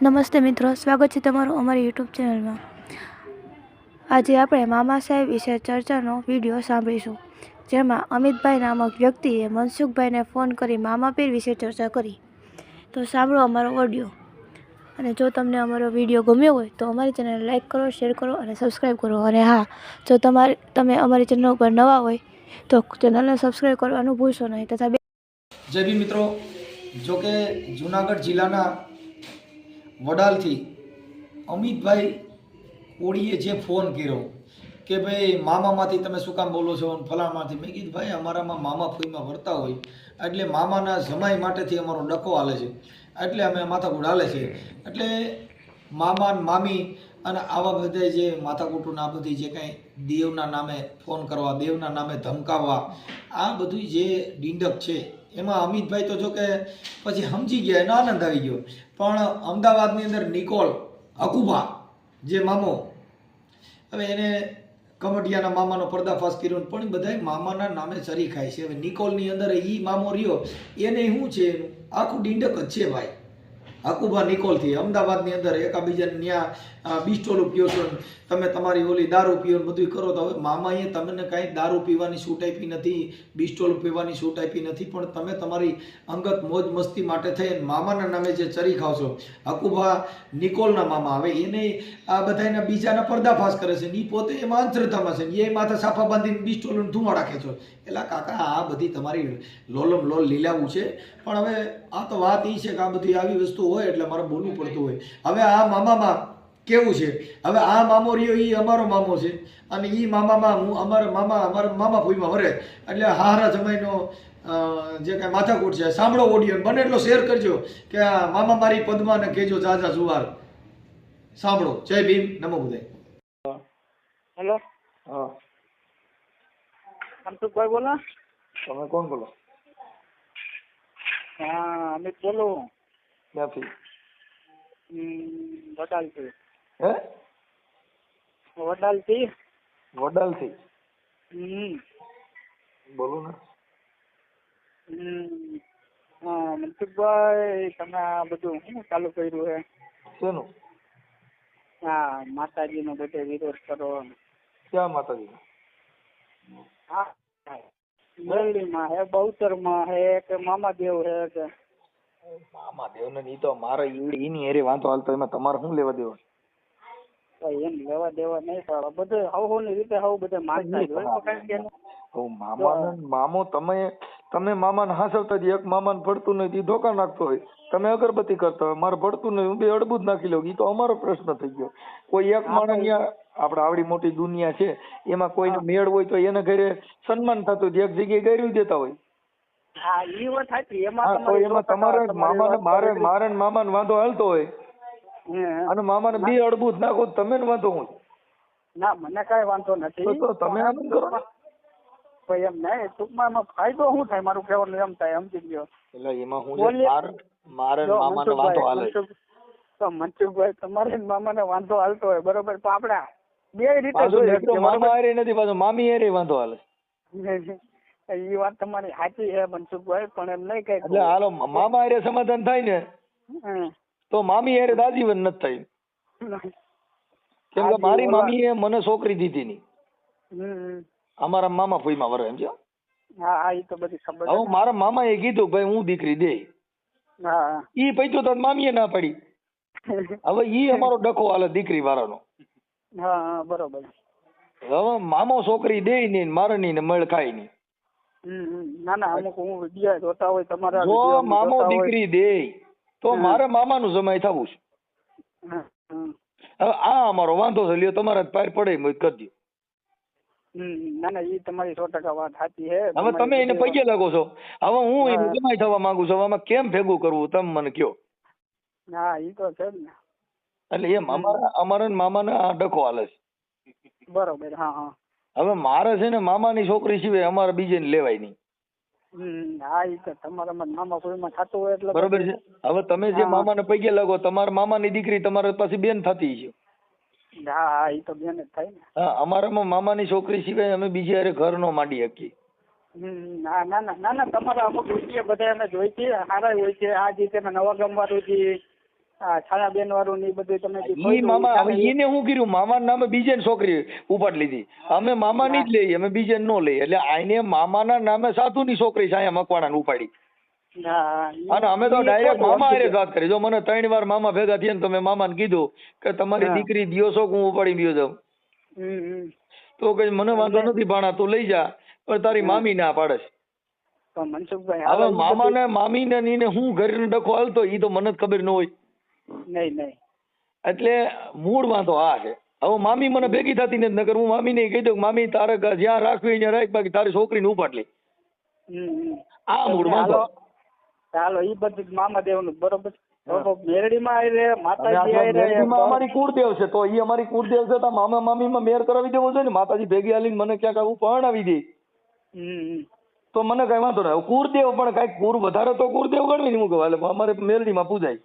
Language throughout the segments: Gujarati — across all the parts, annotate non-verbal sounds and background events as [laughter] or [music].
નમસ્તે મિત્રો, સ્વાગત છે તમારું અમારી યુટ્યુબ ચેનલમાં. આજે આપણે મામા સાહેબ વિશે ચર્ચાનો વીડિયો સાંભળીશું, જેમાં અમિતભાઈ નામક વ્યક્તિએ મનસુખભાઈને ફોન કરી મામા પીર વિશે ચર્ચા કરી. તો સાંભળો અમારો ઓડિયો. અને જો તમને અમારો વીડિયો ગમ્યો હોય, તો અમારી ચેનલ લાઇક કરો, શેર કરો અને સબસ્ક્રાઈબ કરો. અને હા, જો તમારે, તમે અમારી ચેનલ ઉપર નવા હોય, તો ચેનલને સબસ્ક્રાઈબ કરવાનું ભૂલશો નહીં તથા જય ભીમ મિત્રો જો કે જુનાગઢ જિલ્લાના વડાલથી અમિતભાઈ કોળીએ જે ફોન કર્યો કે ભાઈ, મામામાંથી તમે શું કામ બોલો છો? ફલાણમાંથી મેં કીધું, ભાઈ, અમારામાં મામા ફોઈમાં ભરતા હોય, એટલે મામાના જમાઈ માટેથી અમારો ડકો હાલે છે. એટલે અમે માથાકૂટ હાલે છે. એટલે મામા મામી અને આવા બધા જે માથાકૂટું આ બધી જે કાંઈ દેવના નામે ફોન કરવા, દેવના નામે ધમકાવવા, આ બધું જે ડીંડક છે એમાં અમિતભાઈ તો જો કે પછી સમજી ગયા, એનો આનંદ આવી ગયો. પણ અમદાવાદની અંદર નિકોલ અકુબા જે મામો, હવે એને કમટિયાના મામાનો પર્દાફાશ કર્યો પણ બધાય મામાના નામે ચરી ખાય છે. હવે નિકોલની અંદર એ મામો રહ્યો, એને શું છે? એનું આખું ડીંડક જ છે ભાઈ. હકુબા નિકોલથી અમદાવાદની અંદર એકાબીજાને ત્યાં બિસ્ટોલું પીઓ છો તમે તમારી ઓલી દારૂ પીઓ બધું કરો તો હવે મામાએ તમને કાંઈ દારૂ પીવાની છૂટ આપી નથી, બિસ્ટોલ પીવાની છૂટ આપી નથી, પણ તમે તમારી અંગત મોજ મસ્તી માટે થઈ મામાના નામે જે ચરી ખાવ છો. હકુભા નિકોલના મામા. આવે એને આ બધાના બીજાના પર્દાફાશ કરે છે ઈ પોતે એમાં અંધશ્રદ્ધામાં છે એ માથે સાફા બાંધીને બિસ્ટોલનું ધુમા રાખે છો. એટલે કાકા, આ બધી તમારી લોલમ લોલ લીલાવું છે. પણ હવે આ તો વાત એ છે કે આ બધી આવી વસ્તુ હોય એટલે મારે બોલવું પડતું હોય. હવે આ મામામાં કેવું છે? હવે આ મામો રહ્યો એ અમારો મામો છે. અને એ મામામાં હું અમારા મામા અમારા મામા ભૂઈમાં વરે. એટલે હારા જમાઈનો જે કાંઈ માથાકૂટ છે સાંભળો ઓડિયો બને એટલો શેર કરજો કે આ મામા મારી પદ્માને કહેજો જાજા જુવાર. સાંભળો. જય ભીમ. નમો બુધાય હેલો? હા. મનસુખભાઈ બોલો. તમે કોણ બોલો? હા અમિત બોલું. ક્યાંથી હમ, વડાલથી. હે? વડાલથી? વડાલથી. હમ. બોલો ને. હમ. હા મનસુખભાઈ તમે આ બધું શું ચાલુ કર્યું છે શેનું? હા માતાજીનો બધે વિરોધ કરો. ક્યાં માતાજી હા મુરલીમાં હે બહુચરમાં હે કે મામાદેવ હે કે મામા દેવને ઈ તો મારે ઈ- ઈની હેરે વાંધો હાલતો એમાં તમારે શું લેવા દેવા એમ લેવા દેવા નહીં પણ બધું હવની રીતે હવ બધે માનતા હોય. મામા. મામો તમે તમે મામાને હાસવતા જ એક મામાને ભળતું નહીં ઈ ધોકા નાખતો હોય. તમે અગરબત્તી કરતા હોય મારે ભળતું નહીં હું બે અડબું જ નાખી લઉં ઈ તો અમારો પ્રશ્ન થઈ ગયો. કોઈ એક માણસ આપણે આવડી મોટી દુનિયા છે એમાં કોઈને મેળ હોય તો એને ઘરે સન્માન થતું હોય, એક જગ્યાએ ગયું દેતા હોય. હા ઈ વાત સાચી. એમાં તો એમાં તમારે મામાને મારે મારે ને મામાને વાંધો હાલતો હોય. હે. અને મામાને બે અડબું નાખો તમે ને વાંધો હું ના મને કઈ વાંધો નથી. તો- તો તમે આનંદ કરો ભાઈ એમ નહીં ટૂંકમાં એમાં ફાયદો શું થાય? મારું કહેવાનું એમ થાય સમજી ગયો. એટલે એમાં હું મારે મામાને વાંધો હાલે. તો મનસુખભાઈ તમારે મામાને વાંધો હાલતો હોય. બરોબર તો આપણે બે રીતે મામા હારે નથી પાછો મામી હારે વાંધો હાલે. ઈ વાત તમારી સાચી છે મનસુખભાઈ પણ એમ નહીં કઈ એટલે હાલો મામા હારે સમાધાન થાય ને તો મામી હારે દાજીવન નથી થાય. કેમ કે મારી મામી એ મને છોકરી દીધી ની અમારા મામા ફોઈમાં વરે એમ છે? હા હા ઈ તો બધી ખબર હવે મારા મામા એ કીધું ભાઈ હું દીકરી દે. હા. ઈ પૈતું તો મામીએ ના પડી. હવે ઈ અમારો ડખો હાલે દીકરી વાળાનો. હા હા બરોબર. હવે મામો છોકરી દે નહીં ને મારે નહીં ને મળ ખાય નહીં. ના ના અમુક હું વીડિયો જોતા હોય તમારા જો મામો દીકરી દે તો. મારે મામાનું જમાઈ થવું છે. હવે આ અમારો વાંધો છે લ્યો તમારા પાર પડે એમ હોય તો કરી દ્યો હમ, ના ના એ તમારી સો ટકા વાત સાચી છે. હવે તમે એને પગે લાગો છો. હવે હું એને. જમાઈ થવા માંગુ છું આમાં કેમ ભેગું કરવું તમે મને કયો હા એ તો છે ને. એટલે એમ અમારા અમારા ને આ ડખો હાલે છે. બરોબર હા હા. હવે મારે છે ને મામાની છોકરી સિવાય અમારે બીજે લેવાય નહીં. હા ઈ તો તમારામાં મામા કોઈમાં થતું હોય એટલે બરોબર છે? હવે તમે જે મામાને પગે લાગો તમારા મામાની દીકરી તમારે પાસે બેન થતી છે હા હા એ તો બેન જ થાય ને. હા અમારામાં મામાની છોકરી સિવાય અમે બીજી હારે ઘર નો માંડી શકીએ. ના ના ના ના તમારા અમુક વીડિયો બધા અમે જોઈ છે સારા હોય છે. આ રીતે નવા ગામ વાળું આ છાયાબેન વાળું ને બધું તમે ઈ મામા હવે કર્યું નામે બીજે છોકરી ઉપાડ લીધી. અમે મામાની જ લઈએ અમે બીજે નો લઈએ. એટલે આઈને મામાના નામે સાધુની છોકરી છે અહીંયા મકવાણાને ઉપાડી. હા, હા, ઈ- અને અમે તો ડાયરેક્ટ મામા હારે વાત કરી. જો મને ત્રણ વાર મામા ભેગા થયા ને તો મેં મામાને કીધું કે તમારી દીકરી દિયો છો હું ઉપાડી દયો જાઉં. તો કે મને વાંધો નથી ભાણા તું લઈ જા. પણ તારી મામી ના પાડે છે. હવે મામા ને મામાને ને હું ઘરનો ડખો હાલતો ઈ તો મને જ ખબર ન હોય. નહીં નહીં. એટલે મૂળ વાંધો આ છે. હવે મામી મને ભેગી થતી નથી નગર હું મામીને કહી દઉં મામી તારે જ્યાં રાખવી ત્યાં રાખ બાકી તારી છોકરીને ઉપાડ લે. હમ, હમ. આ મૂળ વાંધો. હાલો ઈ બધું મામા દેવનું બરોબર? અમારી કુળદેવ છે તો ઈ અમારી કુળદેવ છે તો મામા મામી માં મેર કરાવી દેવો જોઈએ ને? માતાજી ભેગી આલી મને ક્યાંક આવું પરણાવી દે. તો મને કઈ વાંધો ના કુળદેવ પણ કંઈક કુર વધારે તો કુળદેવ ગણવી ને હું કહું? એટલે અમારે મેરડીમાં પૂજાય.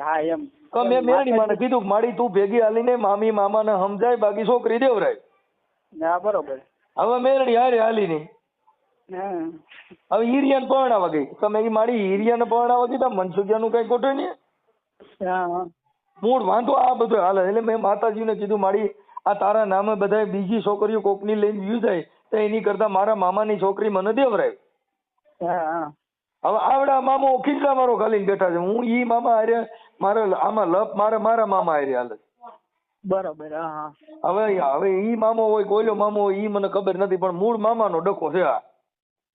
હા એમ. તો મેં મને કીધું મારી તું ભેગી હાલીને મામી મામાને સમજાય બાકી છોકરી દેવરાય. ના બરોબર. હવે મેરડી હારે હાલી નહીં હવે ઈરિયાને પરણાવા ગઈ. તમે એ મારી ઈરિયાને પરણાવા ગઈ તો મનસુખિયાનું કઈ ખોટું નહીં. મૂળ વાંધો આ બધું હાલે. એટલે મેં માતાજીને કીધું મારી આ તારા નામે બધા બીજી છોકરીઓ કોકની લઈને વ્યુ જાય તો એની કરતા મારા મામાની છોકરી મને દેવરાય. હવે આવડા મામો ખીચડા મારો ખાલી બેઠા છે. હું ઈ મામા હારે મારે આમાં લપ મારે મારા મામા હારે હાલે. બરોબર હા હવે હવે ઈ મામો હોય કોઈલો મામો હોય ઈ મને ખબર નથી પણ મૂળ મામાનો ડખો છે આ.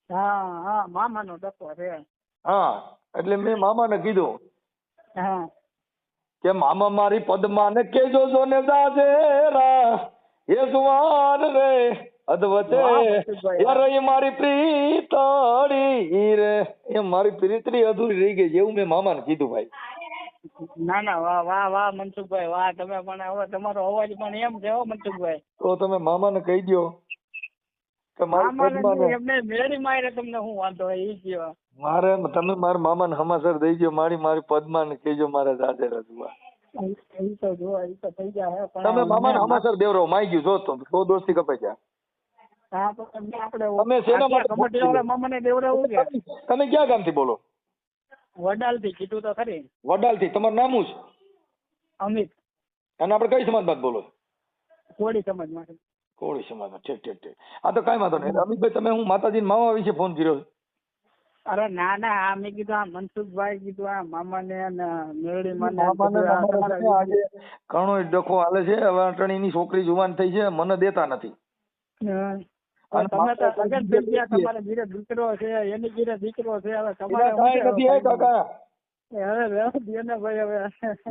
હા હા મામાનો ડખો છે. હા એટલે મેં મામાને કીધું. હા. કે મામા મારી પદ્માને કેજો જો ને દાજેરા એ જુવાન રે વાહ, યાર. મારી પ્રીતડી રે. એ મારી પ્રીતડી અધૂરી રહી ગઈ એવું મેં મામાને કીધું ભાઈ. ના ના વાહ વાહ વાહ મનસુખભાઈ વાહ તમે પણ હવે તમારો અવાજ પણ એમ છે હો મનસુખભાઈ. તો તમે મામાને કહી દો કે મારી મામાને પદ્માને નહીં, એમને મેળી મારે તમને શું વાંધો હોય કયો મારે તમે મારા મામાને હમાસર દઈ દ્યો મારી મારી પદ્માને કહેજો તમે મામાને હમાસર દેવરો માઈ ગયું જો તો દોસ્તી કપાઈ તમે ક્યાં ગામથી બોલો? વડાલથી કીધું તો ખરી. વડાલથી? તમારું નામ શું અમિત. અને આપણે કઈ સમાજમાં બોલો? કોળી સમાજ કોળી સમાજમાં. ઠીક ઠીક ઠીક આ તો કઈ વાંધો નહીં. અમિતભાઈ તમે હું માતાજી મામા વિશે ફોન કર્યો અરે ના ના આ મેં કીધું આ મનસુખભાઈ કીધું આ મામા અને મેળી માને ને ઘણો ડખો હાલે છે. હવે અટણીની છોકરી જુવાન થઈ છે. મને દેતા નથી. તમે તો લગન થઈ ગયા તમારે ઘીરે દીકરો છે એની ઘીરે દીકરો છે હવે તમારે એના કાંઈ શું નથી હે કાકા. હવે રહેવા ને ભાઈ હવે.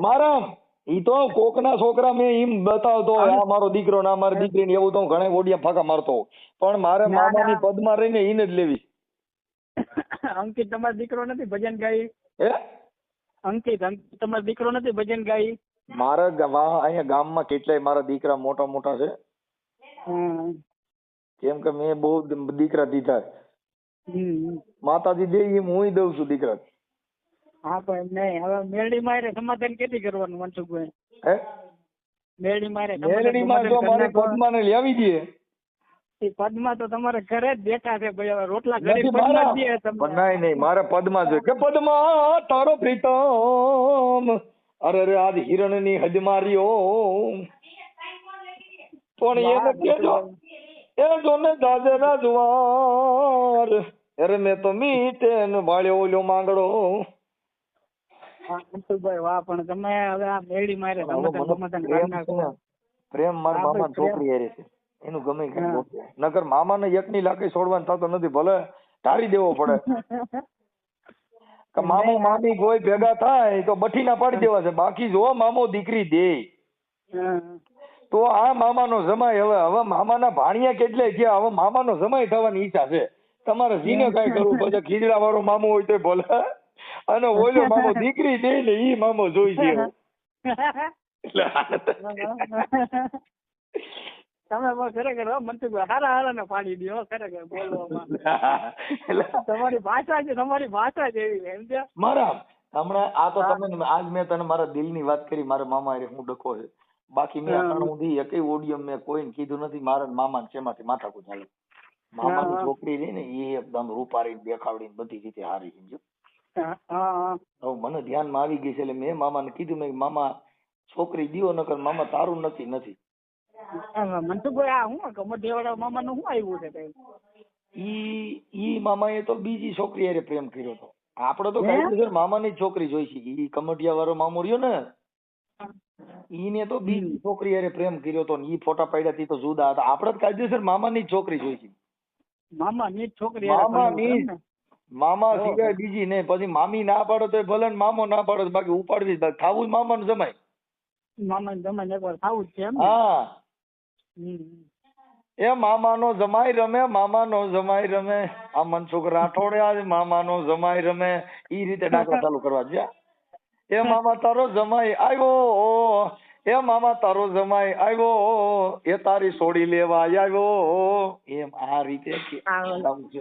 મારા ઈ તો કોકના છોકરા મેં એમ બતાવતો આ મારો દીકરો ને મારી દીકરી ને એવું તો ઘણા ઓડિયા ફાકા મારતો પણ મારે ના, ના. મામાની પદમાં રહીને ઈને જ લેવી. અંકિત તમારો દીકરો નથી ભજન ગાઈ? હે? અંકિત અંકિત તમારો દીકરો નથી ભજન ગાઈ? મારા અહીંયા ગામમાં કેટલાય મારા દીકરા મોટા મોટા છે. કેમ કે મેં બહુ દીકરા દીધા માતાજી દે એમ હું દઉં છું દીકરા. હા પણ નહીં હવે મેરડી મારે સમાધાન કેથી કરવાનું મનસુખભાઈ? હે? મેરડી મારે સમાધાન મેલડીમાં જો મારે પદ્માને લાવી દે. એ પદમાં તો તમારે ઘરે જ બેઠા છે ભાઈ હવે રોટલા ઘરે પદમાં દે તમને. નહીં નહીં મારે પદમાં જોઈએ. કે પદ્મા તારો પ્રીતમ. અરે રે આજ હિરણની હદ માર્યો પણ એને કેજો. એ જો ને દાદરા જુવાર. અરે મેં તો ને વાળ્યો ઓલો માંગડો. હા, વાહ પણ તમે હવે આ મારે સમાધાન પ્રેમ ને, મારા મામા છોકરી હારે છે. એનું ગમે કઈ હા. બોલે. નકર મામાને એકની લાકડી છોડવાનું થતો નથી ભલે ટાળી દેવો પડે. [laughs] કે મામો મામી કોઈ ભેગા થાય તો બઠીના પાડી દેવા છે. બાકી જો મામો દીકરી દે. આ મામાનો જમાય હવે હવે મામાના ભાણિયા કેટલે ગયા હવે મામાનો જમાય થવાની ઈચ્છા છે. તમારે જીને કઈ કરવું પછી ખીજડા વાળો મામો હોય તો ભલે અને ઓલો મામો દીકરી દે ને ઈ મામો જોઈ છે. તમે ખરેખર મનસુખભાઈ હારા હારા ને પાડી દો ખરેખર બોલવામાં. તમારી ભાષા છે તમારી ભાષા જ એવી છે સમજ્યા મારા હમણાં આ તો તમે આજ મેં તને મારા દિલની વાત કરી મારા મામા હું ડખો છે. બાકી મેં. અત્યાર સુધી એકેય ઓડિયમ મેં કોઈને કીધું નથી મારા મામા શેમાંથી માથાકૂટ ચાલે મામાની. છોકરી રહી ને એ એકદમ રૂપારી દેખાવડી બધી રીતે હારી સમજો હવે મને ધ્યાનમાં આવી ગઈ છે એટલે મેં મામાને કીધું મેં મામા છોકરી દીવો નકર મામા તારું નથી નથી. મનસુખભાઈ આ હું કમોડિયાવાળા મામાનું શું આવ્યું છે કઈ? ઈ ઈ મામાએ તો બીજી છોકરી હારે પ્રેમ કર્યો આપણે તો? કાયદેસર મામાની જ છોકરી જોઈ છે. ઈ કમટિયા વાળો મામો રહ્યો ને ઈને તો બીજી છોકરી હારે પ્રેમ કર્યો તો ને ઈ ફોટા પાડ્યા તી તો જુદા હતા. આપણે તો કાયદેસર મામાની જ છોકરી જોઈ છે મામા ની જ છોકરી હારે મામાની જ. મામા સિવાય બીજી નહીં. પછી મામી ના પાડો તો ભલે ને મામો ના પાડો બાકી ઉપાડવી જ ખાવું મામા મામાનું જમાય. મામા જમાને એકવાર ખાવું જ છે એમ ને? હા. એ મામાનો જમાઈ રમે મામાનો જમાઈ રમે. આ મનસુખ રાઠોડે આજ મામાનો જમાઈ રમે. ઈ રીતે દાખલા ચાલુ કરવા. છે એ મામા તારો જમાઈ આવ્યો. એ મામા તારો જમાઈ આવ્યો. એ તારી સોડી લેવા આવ્યો. એમ આ રીતે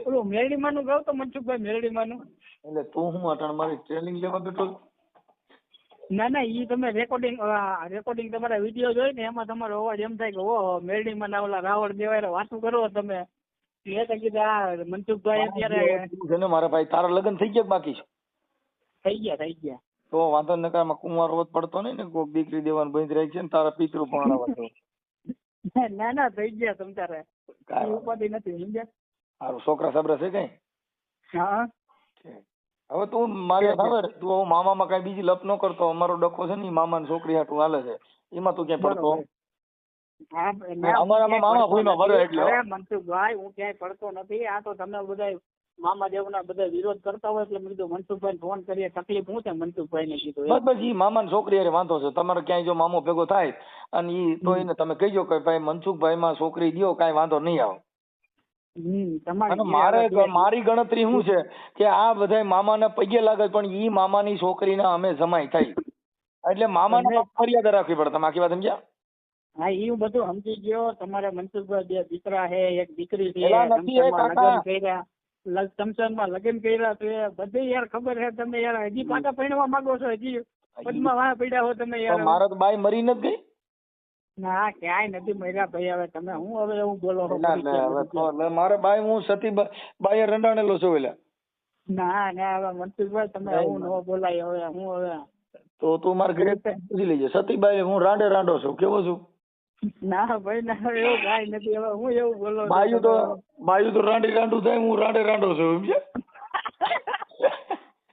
ઓલું મેરડીમાંનું ગાવ તો મનસુખભાઈ મેરડીમાંનું. એટલે તું હું અટણ મારી ટ્રેનિંગ લેવા બેઠો ના ના ઈ તમે રેકોર્ડિંગ રેકોર્ડિંગ તમારા વીડિયો જોઈ ને એમાં તમારો અવાજ એમ થાય કે ઓ મેરડીમાં ના ઓલા રાવણ દેવાય વાતું કરો તમે. મેં તો કીધું આ મનસુખભાઈ અત્યારે મારા ભાઈ તારા લગ્ન થઈ ગયા બાકી છે? થઈ ગયા થઈ ગયા. તો વાંધો ન કાંઈ કુંવાર રોજ પડતો નહીં ને કોક દીકરી દેવાનું બંધ રાખી છે ને તારા પિતૃ પરણાવવા તો. ના ના થઈ ગયા તમ તારે. કાંઈ ઉપાધિ નથી સમજ્યા? સારું છોકરા સબરા છે કઈ? હા. હવે તું મારે ખબર તું મામા મામામાં કઈ બીજી લપ ન કરતો અમારો ડખો છે ને મામા છોકરી હાટું હાલે છે. એમાં તું ક્યાંય પડતો? અમારા અમારામાં મામા ક્યાંય ભૂઈનો પડતો એટલે. મનસુખભાઈ હું ક્યાંય પડતો નથી. આ તો તમે બધા મામા દેવના બધા વિરોધ કરતા હોય એટલે મેં કીધું મનસુખભાઈ ફોન કરીએ તકલીફ શું છે? મનસુખભાઈ ને કીધું બસ ઈ મામાની છોકરી અરે વાંધો છે. તમારે ક્યાંય જો મામો ભેગો થાય અને ઈ તો એને તમે કહીજો કે ભાઈ મનસુખભાઈ માં છોકરી દો કાંઈ વાંધો નહીં આવે. અને મારે મારી ગણતરી શું છે? કે આ બધા મામાને પગે લાગે પણ ઈ મામાની છોકરીના અમે જમાઈ થઈ એટલે મામાને ફરિયાદ રાખવી પડે. તમે આખી વાત સમજ્યા? હા એ હું બધું સમજી ગયો. તમારે મનસુખભાઈ બે દીકરા છે એક દીકરી છે સમસનમાં. લગ્ન કર્યા તો એ બધી યાર ખબર છે તમે યાર હજી પાછા પરણવા માંગો છો હજી. પદમાં વાહ પડ્યા હો તમે યાર. મારે તો બાઈ મરી નથી ગઈ? ના ક્યાંય નથી મર્યા ભાઈ. હવે તમે હું હવે હું બોલો મારે બાઈ હું સતી બા- બાઈએ રંડાણેલો છું એટલે ના ના હવે મનસુખભાઈ તમે હું આવું ન બોલાય. હવે હું હવે તો તું મારા ઘરે પૂછી લેજે સતીબાઈ હું રાંડે રાંડો છું. કેવો છું? [laughs] ના ભાઈ ના એવું [laughs] કાંઈ નથી. હવે હું એવું બોલો બાયું તો રાંડી રાંડું થાય હું રાંડે રાંડો છું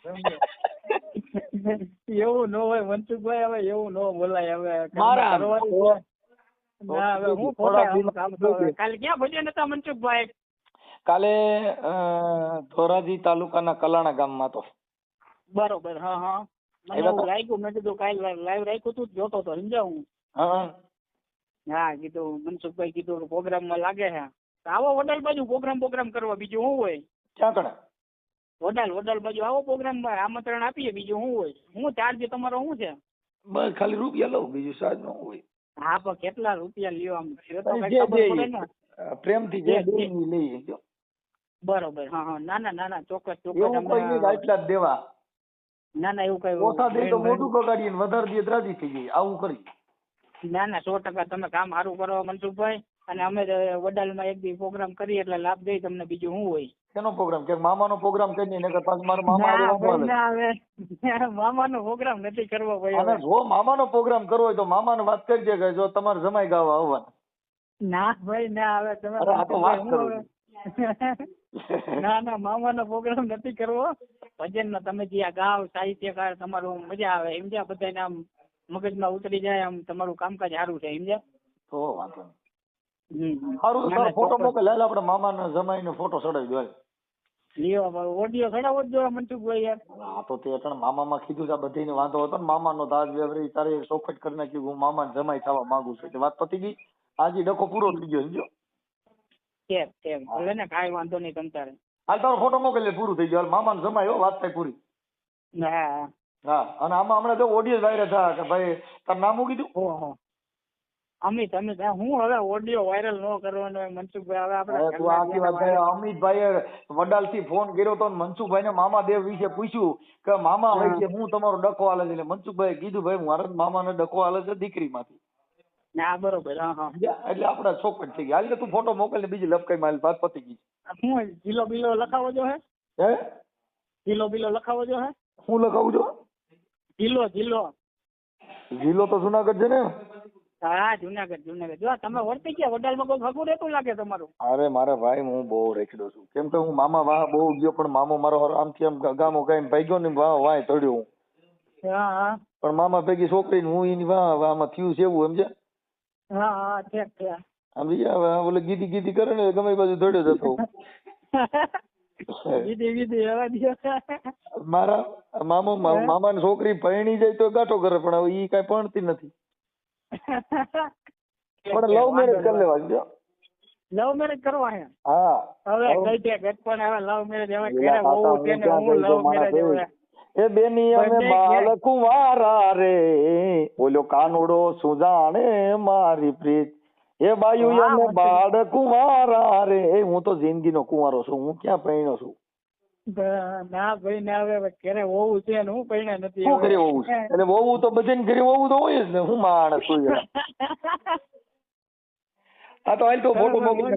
સમજે [laughs] એવું ન હોય મનસુખભાઈ હવે એવું ન બોલાય. હવે મારા ના હવે હું કાલે ક્યાં ભજન હતા મનસુખભાઈ? કાલે ધોરાજી તાલુકાના કલાણા ગામમાં તો. બરોબર હા હા. મને? લાગ્યું મેં કીધું કાલે લાઈવ રાખ્યું તું જોતો તો સમજાવું? હું. હા કીધું મનસુખભાઈ કીધું પ્રોગ્રામમાં લાગે છે. આવો વડાલ બાજુ પ્રોગ્રામ પ્રોગ્રામ કરવા બીજું શું હોય? ક્યાં કડા વડાલ વડાલ બાજુ આવો પ્રોગ્રામ આમંત્રણ આપીએ બીજું શું હોય? હું ચાર્જ તમારો શું છે? બસ ખાલી રૂપિયા લઉં બીજું ચાર્જ ન હોય. હા પણ કેટલા રૂપિયા લ્યો આમ? પ્રેમથી જે લઈએ બરોબર હા હા ના ના ના ના ચોક્કસ ચોક્કસ આટલા દેવા. ના ના એવું કઈ ઓછા દે તો મોટું બગાડીએ વધારે દે રાજી થઈ જાય આવું કરી. ના ના સો ટકા તમે કામ સારું કરો મનસુખભાઈ અને અમે વડાલમાં એક બી પ્રોગ્રામ કરીએ એટલે લાભ દઈ તમને બીજું શું હોય. શેનો પ્રોગ્રામ કે મામાનો પ્રોગ્રામ કરી નહીં નકર પાછું મારા મામા ના. ના હવે [laughs] મામાનો પ્રોગ્રામ નથી કરવો ભાઈ અને. જો મામાનો પ્રોગ્રામ કરવો હોય તો મામાને વાત કરજે કે જો તમારે જમાઈ ગાવા આવવાના. ના ભાઈ ના આવે તમે આ તો વાત કરો. [laughs] ના ના મામાનો પ્રોગ્રામ નથી કરવો. ભજનનો તમે જે આ ગાવ સાહિત્યકાર તમારું મજા આવે એમ જ્યાં બધાને આમ મગજમાં ઉતરી જાય આમ તમારું કામકાજ સારું છે સમજ્યા? તો વાંધો નહીં. સારું સર ના, ફોટો. મોકલ. હાલ આપણે મામાને જમાઈને ફોટો ચડાવી દો. લ્યો ઓડિયો ચડાવો જ મનસુખભાઈ યાર. હા તો તે અટણ મામામાં કીધું કે આ બધીને વાંધો હતો ને મામાનો દાદ વેવરી તારે એક ચોખવટ કરી નાખ્યું હું મામાને જમાઈ થવા માંગુ છું. એટલે વાત પતી ગઈ. આજે ડખો પૂરો થઈ ગયો સમજો કેમ કેમ? ભલે ને કાંઈ વાંધો નહીં તમ તારે. હાલ તારો ફોટો મોકલી પૂરું થઈ ગયું. હાલ મામાને જમાઈ વાત થાય પૂરી. હા. હા અને આમાં હમણાં જો ઓડિયો વાયરલ થયા કે ભાઈ તારું નામ શું કીધું? ઓહો અમિત અમિત હું હવે ઓડિયો વાયરલ ન કરવાનો મનસુખભાઈ હવે આપણે તું આખી વાત કરે. અમિતભાઈએ વડાલથી ફોન કર્યો તો મનસુખભાઈને મામા દેવ વિશે પૂછ્યું કે મામા. હોય છે હું તમારો ડખો હાલે છે? એટલે મનસુખભાઈએ કીધું ભાઈ મારા મામા મામાને ડખો હાલે છે દીકરીમાંથી. ના બરોબર હા હા. એટલે આપણે ચોખવટ થઈ ગયા હાલ તું ફોટો મોકલ ને બીજી લપકાઈ મારી વાત પતી ગઈ. હું જિલ્લો બિલ્લો લખાવો જો હે? હે? જિલ્લો બિલ્લો લખાવો જો હે? હું લખાવું છું? જિલ્લો જિલ્લો જિલ્લો તો જુનાગઢ છે ને? હા જુનાગઢ જુનાગઢ. જો તમે વર્તી ગયા વડાલમાં કોઈ ફગું રહેતું લાગે તમારું? અરે મારા ભાઈ હું બહુ રેખડો છું. કેમ કે હું મામા વાહ બહુ ગયો પણ મામો મારો આમથી આમ ગામો ગાઈને ભાગ્યો ને વાહ વાય તળ્યો હું. પણ મામા ભેગી છોકરી ને હું એની વાહ વાહમાં થયું છે એવું સમજે હા હા ઠીક ઠીક. સમજી ગયા ઓલે ગીધી ગીધી કરે ને ગમે બાજુ દોડ્યો જતો [laughs] મારા મામો? મામા ની છોકરી પરણી જાય તો ગાંઠો કરે પણ હવે ઈ કઈ પરણતી નથી. [laughs] પણ લવ મેરેજ કરી લેવા જો. લવ મેરેજ કરવા હે? હા. હવે કઈ કઈ ઘટ પણ હવે લવ મેરેજ હવે એલા બહુ તેને હું લવ મેરેજ હવે? એ બેની અમે બાળકું વારા રે. ઓલો કાનુડો સુજાણે મારી પ્રીત. એ બાયુ વાહ, બાળ કુંવારા રે એ હું તો જિંદગીનો કુંવારો છું. હું ક્યાં પૈણો છું? ના ભાઈ ના હવે ઘરે હોવું છે ને હું પૈણા નથી શું હોવું. છે? એટલે વહુ તો બધાને ઘરે વહુ તો હોય જ ને. હું માણસ છું [laughs] આ તો હાલ તો મોટું બરાબર,